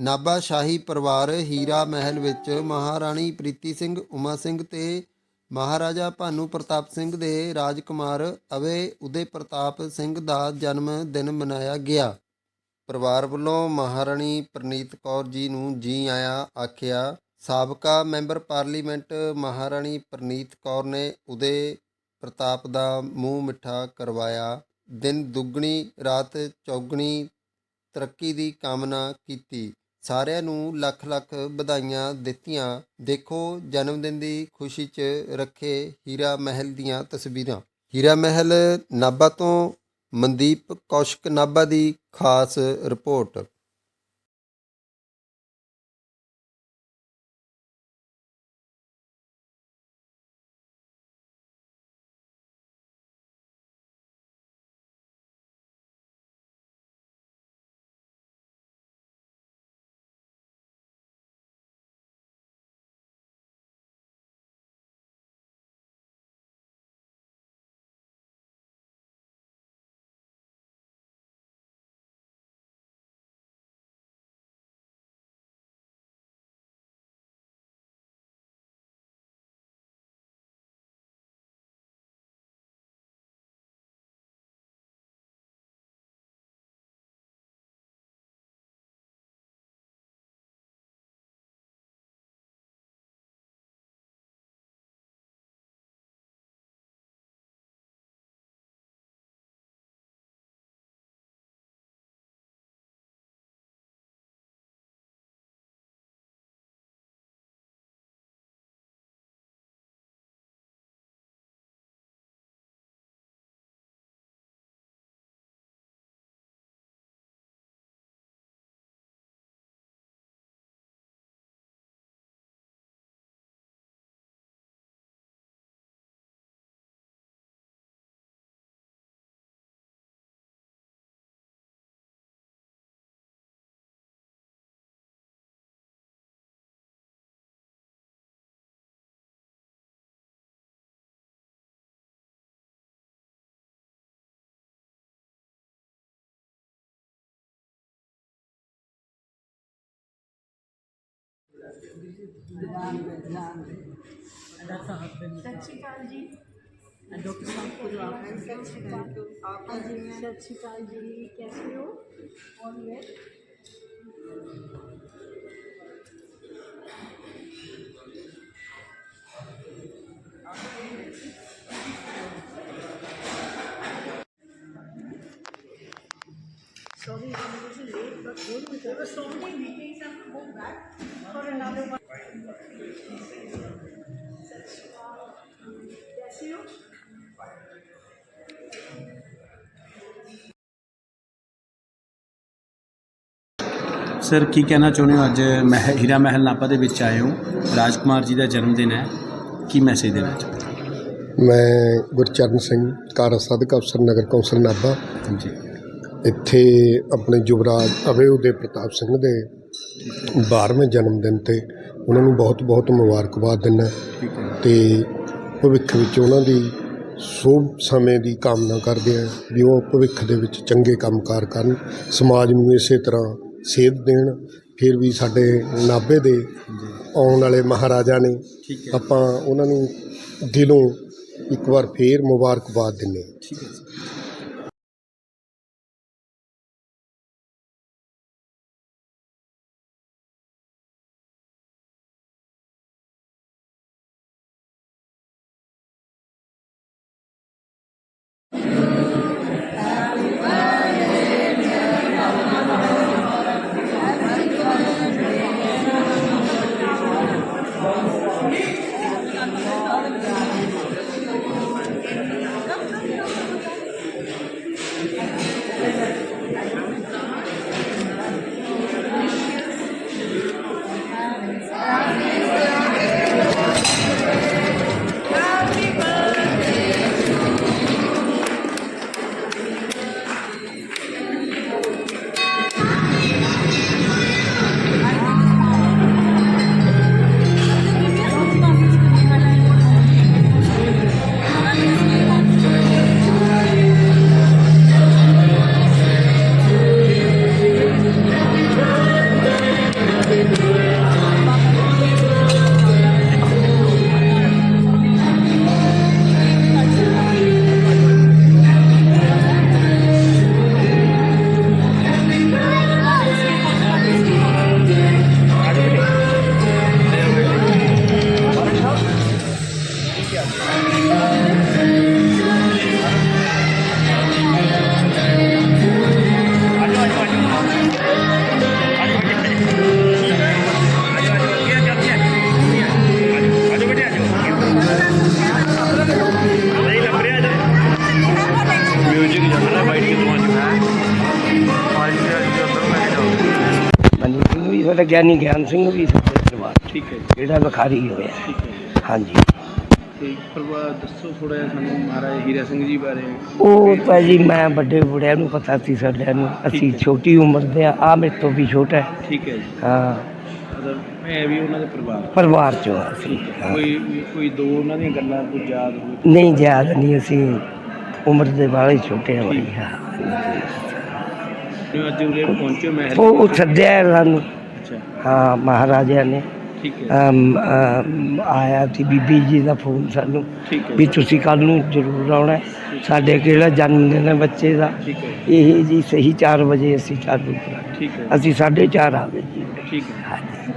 ਨਾਭਾ ਸ਼ਾਹੀ ਪਰਿਵਾਰ ਹੀਰਾ ਮਹਿਲ ਵਿੱਚ ਮਹਾਰਾਣੀ ਪ੍ਰੀਤੀ ਸਿੰਘ, ਉਮਾ ਸਿੰਘ ਤੇ ਮਹਾਰਾਜਾ ਭਾਨੂ ਪ੍ਰਤਾਪ ਸਿੰਘ ਦੇ ਰਾਜਕੁਮਾਰ ਅਵੇ ਉਦੇ ਪ੍ਰਤਾਪ ਸਿੰਘ ਦਾ ਜਨਮ ਦਿਨ ਮਨਾਇਆ ਗਿਆ। ਪਰਿਵਾਰ ਵੱਲੋਂ ਮਹਾਰਾਣੀ ਪ੍ਰਨੀਤ ਕੌਰ ਜੀ ਨੂੰ ਜੀ ਆਇਆ ਆਖਿਆ, ਸਾਬਕਾ ਮੈਂਬਰ ਪਾਰਲੀਮੈਂਟ ਮਹਾਰਾਣੀ ਪ੍ਰਨੀਤ ਕੌਰ ਨੇ ਉਦੇ ਪ੍ਰਤਾਪ ਦਾ ਮੂੰਹ ਮਿੱਠਾ ਕਰਵਾਇਆ। ਦਿਨ ਦੁੱਗਣੀ, ਰਾਤ ਚੌਗਣੀ ਤਰੱਕੀ ਦੀ ਕਾਮਨਾ ਕੀਤੀ। ਸਾਰਿਆਂ ਨੂੰ ਲੱਖ ਲੱਖ ਵਧਾਈਆਂ ਦਿੱਤੀਆਂ। ਦੇਖੋ, ਜਨਮ ਦਿਨ ਦੀ ਖੁਸ਼ੀ 'ਚ ਰੱਖੇ ਹੀਰਾ ਮਹਿਲ ਦੀਆਂ ਤਸਵੀਰਾਂ। ਹੀਰਾ ਮਹਿਲ ਨਾਭਾ ਤੋਂ ਮਨਦੀਪ ਕੌਸ਼ਕ ਨਾਭਾ ਦੀ ਖਾਸ ਰਿਪੋਰਟ। ਸਤਿ ਸ਼੍ਰੀ ਅਕਾਲ ਜੀ And Dr. Sankar Rao. ਸਤਿ ਸ਼੍ਰੀ ਅਕਾਲ ਆਪ ਜੀ ਸਤਿ ਸ਼੍ਰੀ ਅਕਾਲ ਜੀ ਕੈਸੇ ਹੋ ਔਰ ਵੇ Sorry, I'm a little late, but good. There were so many meetings, I have to go back for sir ਕੀ ਕਹਿਣਾ ਚਾਹੁੰਦੇ ਹੋ? ਅੱਜ ਮਹਿ ਹੀਰਾ ਮਹਿਲ ਨਾਪਾ ਦੇ ਵਿੱਚ ਆਏ ਹੋ। ਰਾਜਕੁਮਾਰ ਜੀ ਦਾ ਜਨਮ ਦਿਨ ਹੈ। ਕੀ ਮੈਸੇਜ ਦੇਣਾ ਚਾਹੁੰਦੇ ਮੈਂ ਗੁਰਚਰਨ ਸਿੰਘ ਕਾਰਜ ਸਾਧਕ ਅਫਸਰ ਨਗਰ ਕੌਂਸਲ ਨਾਭਾ। ਜੀ ਇੱਥੇ ਆਪਣੇ ਯੁਵਰਾਜ ਅਭਿਉਦੈ ਪ੍ਰਤਾਪ ਸਿੰਘ ਦੇ 12ਵੇਂ ਜਨਮ ਦਿਨ ਤੇ ਉਹਨਾਂ ਨੂੰ ਬਹੁਤ ਬਹੁਤ ਮੁਬਾਰਕਬਾਦ ਦਿੰਦਾ ਠੀਕ ਹੈ। ਤੇ ਭਵਿੱਖ ਵਿੱਚ ਉਹਨਾਂ ਦੀ ਸ਼ੁਭ ਸਮੇਂ ਦੀ ਕਾਮਨਾ ਕਰਦੇ ਆ ਵੀ ਉਹ ਭਵਿੱਖ ਦੇ ਵਿੱਚ ਚੰਗੇ ਕੰਮਕਾਰ ਕਰਨ ਸਮਾਜ ਨੂੰ ਇਸੇ ਤਰ੍ਹਾਂ ਸੇਧ ਦੇਣ ਫਿਰ ਵੀ ਸਾਡੇ ਨਾਭੇ ਦੇ ਆਉਣ ਵਾਲੇ ਮਹਾਰਾਜਾ ਨੇ ਹੈ। ਆਪਾਂ ਉਹਨਾਂ ਨੂੰ ਦਿਲੋਂ ਇੱਕ ਵਾਰ ਫੇਰ ਮੁਬਾਰਕਬਾਦ ਦਿੰਦੇ ਹਾਂ। ਸਰ ਸਿੰਘ ਵੀ ਸਾਡਾ ਗਿਆਨੀ ਗਿਆਨ ਸਿੰਘ ਵੀ ਸਾਡੇ ਪਰਿਵਾਰ ਠੀਕ ਹੈ ਜਿਹੜਾ ਵਿਖਾਰੀ ਹੋਇਆ। ਹਾਂਜੀ। ਤੇ ਪਰਿਵਾਰ ਦੱਸੋ ਥੋੜਾ ਜਿਹਾ ਸਾਨੂੰ ਮਹਾਰਾਜ ਹੀਰਾ ਸਿੰਘ ਜੀ ਬਾਰੇ। ਉਹ ਤਾਂ ਜੀ ਮੈਂ ਵੱਡੇ ਬੁੜਿਆਂ ਨੂੰ ਪਤਾ ਸੀ ਸਾਡਿਆਂ ਨੂੰ। ਅਸੀਂ ਛੋਟੀ ਉਮਰ ਦੇ ਆ ਆਹ ਮੇਰੇ ਤੋਂ ਵੀ ਛੋਟਾ ਹੈ। ਠੀਕ ਹੈ ਜੀ। ਹਾਂ। ਮਤਲਬ ਮੈਂ ਵੀ ਉਹਨਾਂ ਦੇ ਪਰਿਵਾਰ ਪਰਿਵਾਰ ਚੋਂ ਹਾਂ ਅਸੀਂ। ਕੋਈ ਕੋਈ ਦੋ ਉਹਨਾਂ ਦੀਆਂ ਗੱਲਾਂ ਕੋਈ ਯਾਦ ਹੋਵੇ ਨਹੀਂ ਯਾਦ ਨਹੀਂ ਅਸੀਂ ਉਮਰ ਦੇ ਵਾਲੇ ਛੋਟੇ ਹਾਂ। ਹਾਂ ਜਿਵੇਂ ਅੱਜ ਉਰੇ ਪਹੁੰਚੇ ਮਹਿਲ ਉਹ ਉਹ ਸੱਦਿਆ ਹੈ ਸਾਨੂੰ। ਅੱਛਾ। ਹਾਂ ਮਹਾਰਾਜਾ ਨੇ। ਠੀਕ ਹੈ। ਅਮ, ਅਮ, ਆਇਆ ਸੀ ਬੀਬੀ ਜੀ ਦਾ ਫੋਨ ਸਾਨੂੰ ਠੀਕ ਹੈ। ਵੀ ਤੁਸੀਂ ਕੱਲ ਨੂੰ ਜ਼ਰੂਰ ਆਉਣਾ ਹੈ। ਸਾਡੇ ਕਿਹੜਾ ਜਨਮ ਦਿਨ ਹੈ ਬੱਚੇ ਦਾ। ਠੀਕ ਹੈ। ਇਹ ਜੀ ਸਹੀ 4 ਵਜੇ ਅਸੀਂ ਚਾਲੂ ਕਰਾਂਗੇ ਠੀਕ ਹੈ। ਅਸੀਂ 4:30 ਆ ਗਏ ਜੀ। ਠੀਕ ਹੈ। ਹਾਂਜੀ।